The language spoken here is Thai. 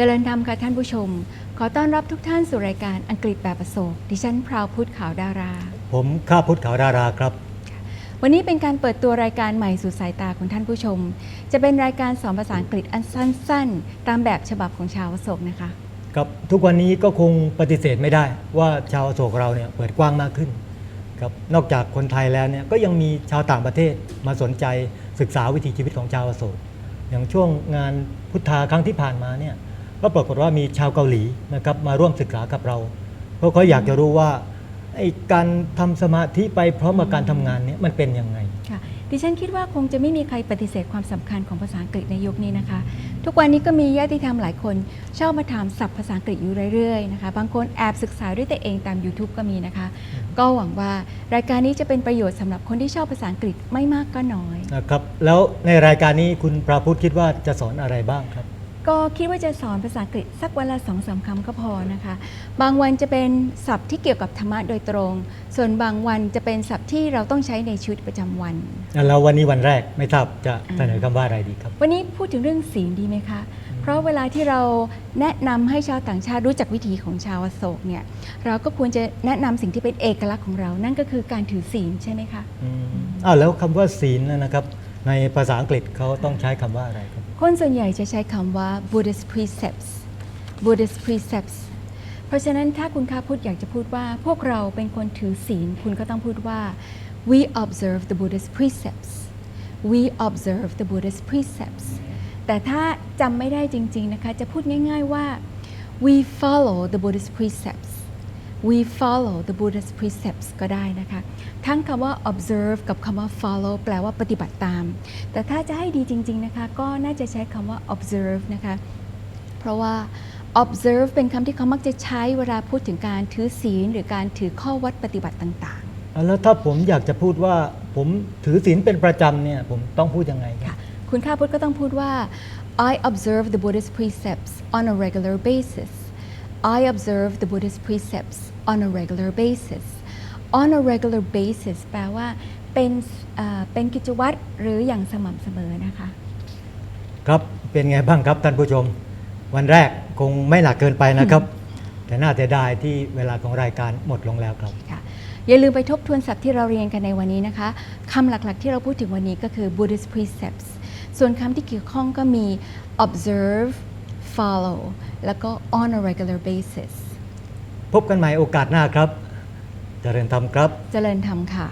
เจริญธรรมค่ะท่านผู้ชม ขอต้อนรับทุกท่านสู่รายการอังกฤษแบบประสบดิฉันพราวพุทธขาวดารา ผมข้าพุทธขาวดาราครับ วันนี้เป็นการเปิดตัวรายการใหม่สู่สายตาของท่านผู้ชม จะเป็นรายการสอนภาษาอังกฤษอันสั้น ๆ ตามแบบฉบับของชาวอโศกนะคะครับทุกวันนี้ก็คงปฏิเสธไม่ได้ว่าชาวอโศกเราเนี่ยเปิดกว้างมากขึ้นครับนอกจากคนไทยแล้วเนี่ยก็ยังมีชาวต่างประเทศมาสนใจศึกษาวิถีชีวิตของชาวอโศกอย่างช่วงงานพุทธาครั้งที่ผ่านมาเนี่ย ก็ปรากฏว่ามีชาวเกาหลีนะครับมาร่วมศึกษากับเรา เพราะเขาอยากจะรู้ว่าไอ้การทำสมาธิไปพร้อมกับการทำงานเนี่ยมันเป็นยังไงค่ะดิฉันคิดว่าคงจะไม่มีใครปฏิเสธความสำคัญของภาษาอังกฤษในยุคนี้นะคะ ทุกวันนี้ก็มีญาติธรรมหลายคนชอบมาถามศัพท์ภาษาอังกฤษอยู่เรื่อยๆนะคะบางคนแอบศึกษาด้วยตัวเองตาม YouTube ก็มีนะคะ ก็หวังว่ารายการนี้จะเป็นประโยชน์สำหรับคนที่ชอบภาษาอังกฤษไม่มากก็น้อยนะครับแล้วในรายการนี้คุณพระพุทธคิดว่าจะสอนอะไรบ้างครับ ก็คิดว่าจะสอนภาษาอังกฤษสักวันละสองสามคำก็พอนะคะ บางวันจะเป็นศัพท์ที่เกี่ยวกับธรรมะโดยตรง ส่วนบางวันจะเป็นศัพท์ที่เราต้องใช้ในชีวิตประจำวัน แล้ววันนี้วันแรกไม่ทราบจะเสนอคำว่าอะไรดีครับ วันนี้พูดถึงเรื่องศีลดีไหมคะ เพราะเวลาที่เราแนะนำให้ชาวต่างชาติรู้จักวิถีของชาวอโศกเนี่ย เราก็ควรจะแนะนำสิ่งที่เป็นเอกลักษณ์ของเรา นั่นก็คือการถือศีลใช่ไหมคะอืมอ้าวแล้วคำว่าศีลนะครับ ในภาษาอังกฤษเขาต้องใช้คำว่าอะไรครับ คนส่วนใหญ่จะใช้คำว่า Buddhist precepts Buddhist precepts เพราะฉะนั้นถ้าคุณค่าพูดอยากจะพูดว่า พวกเราเป็นคนถือศีล คุณก็ต้องพูดว่า we observe the Buddhist precepts we observe the Buddhist precepts แต่ถ้าจำไม่ได้จริง ๆ นะคะ จะพูดง่าย ๆว่า we follow the Buddhist precepts we follow the Buddhist precepts ก็ได้นะคะ ทั้งคำว่า observe กับคำว่า follow แปลว่าปฏิบัติตาม แต่ถ้าจะให้ดีจริง ๆ นะคะ ก็น่าจะใช้คำว่า observe นะคะ เพราะว่า observe เป็นคำที่เขามักจะใช้เวลาพูดถึงการถือศีล หรือการถือข้อวัดปฏิบัติต่างอะแล้วถ้าผมอยากจะพูดว่าผมถือศีลเป็นประจำเนี่ยผมต้องพูดยังไงๆครัค่ะบคุณข้าพุทธก็ต้องพูดว่า I observe the Buddhist precepts on a regular basis I observe the Buddhist precepts on a regular basis on a regular basis แปลว่าเป็นเอ่อเป็นกิจวัตรหรืออย่างสม่ำเสมอนะคะ ครับเป็นไงบ้างครับท่านผู้ชม วันแรกคงไม่หนักเกินไปนะครับ แต่น่าเสียดายที่เวลาของรายการหมดลงแล้วครับค่ะอย่าลืมไปทบทวนศัพท์ที่เราเรียนกันในวันนี้นะคะคำหลักๆที่เราพูดถึงวันนี้ก็คือ Buddhist precepts ส่วนคำที่เกี่ยวข้องก็มี observe follow แล้วก็ on a regular basis พบกันใหม่โอกาสหน้าครับ เจริญธรรมครับ เจริญธรรมค่ะ